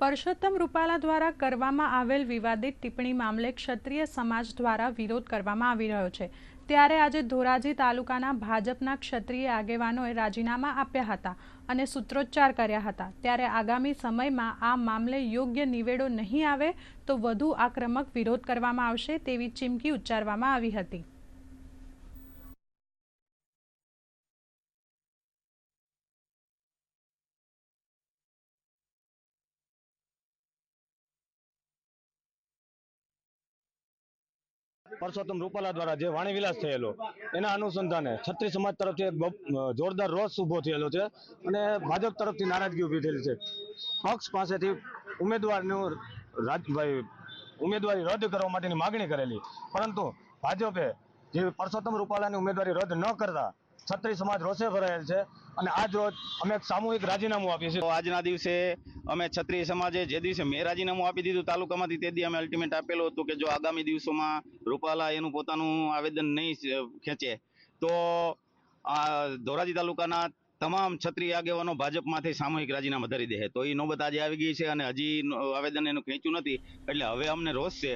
પરસોત્તમ રૂપાલા દ્વારા કરવામાં આવેલ વિવાદિત ટિપ્પણી મામલે ક્ષત્રિય સમાજ દ્વારા વિરોધ કરવામાં આવી રહ્યો છે. ત્યારે આજે ધોરાજી તાલુકાના ભાજપના ક્ષત્રિય આગેવાનોએ રાજીનામા આપ્યા હતા અને સૂત્રોચ્ચાર કર્યા હતા. ત્યારે આગામી સમયમાં આ મામલે યોગ્ય નિવેડો નહીં આવે તો વધુ આક્રમક વિરોધ કરવામાં આવશે તેવી ચીમકી ઉચ્ચારવામાં આવી હતી. પરસોત્તમ રૂપાલા દ્વારા જે વાણીવિલાસ થયેલો, એના અનુસંધાને છત્રી સમાજ તરફથી એક જોરદાર રોષ ઊભો થયેલો છે અને ભાજપ તરફથી નારાજગી ઊભી થયેલી છે. પક્ષ પાસેથી ઉમેદવારનું રાજભાઈ ઉમેદવારી રદ કરવા માટેની માગણી કરેલી. પરંતુ ભાજપે જે પરસોત્તમ રૂપાલાની ઉમેદવારી રદ ન કરતા છત્રી સમાજ રોષે ભરાયેલ છે અને આજ રોજ અમે એક સામૂહિક રાજીનામું આપીએ છીએ. આજના દિવસે અમે છત્રી સમાજે જે દિવસે મેં રાજીનામું આપી દીધું તાલુકામાંથી તે દી અમે અલ્ટિમેટ આપેલું હતું કે જો આગામી દિવસોમાં રૂપાલા એનું પોતાનું આવેદન નહીં ખેંચે, તો ધોરાજી તાલુકાના તમામ છત્રી આગેવાનો ભાજપમાંથી સામૂહિક રાજીનામા ધરી દે તો એ નોબત આજે આવી ગઈ છે અને હજી આવેદન એનું ખેંચ્યું નથી, એટલે હવે અમને રોષ છે.